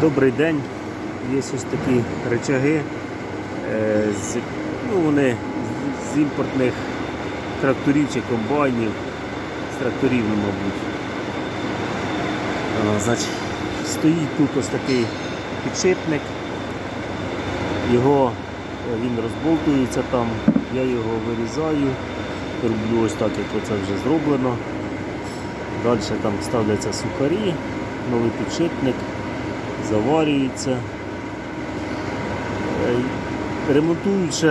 Добрий день. Є ось такі речаги. е, З, ну, вони з- імпортних тракторів чи комбайнів. З тракторів, ну, мабуть. А, значить, стоїть тут ось такий підшипник. Його е, він розболтується там, я його вирізаю, роблю ось так, як оце вже зроблено. Далі там ставляться сухарі, новий підшипник, заварюється. Е, Ремонтують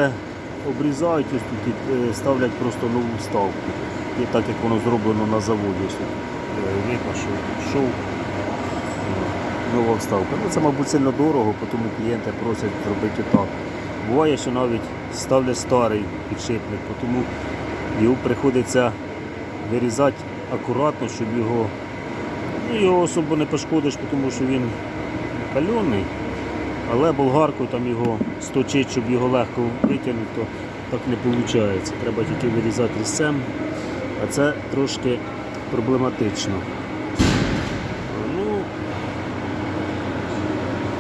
обрізають ось тут і е, ставлять просто нову вставку. І так як воно зроблено на заводі. Ось е, видно, що шов е, нова вставка. Ну, це, мабуть, сильно дорого, тому клієнти просять зробити так. Буває, що навіть ставлять старий підшипник, тому його приходиться вирізати акуратно, щоб його, ну, його особо не пошкодиш, тому що він кальоний, але болгаркою там його сточить, щоб його легко витягнути, то так не виходить. Треба тільки вирізати різцем, а це трошки проблематично. Ну,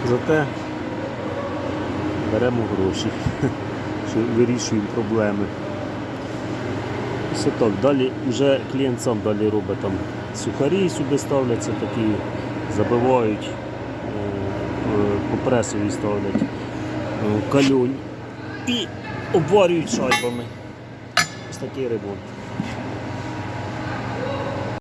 зате беремо гроші, що вирішуємо проблеми. Все так, далі вже клієнт сам далі робить там сухарі сюди ставляться, такі забивають, по пресові ставлять е, кальонь і обварюють шайбами. Ось такий ремонт.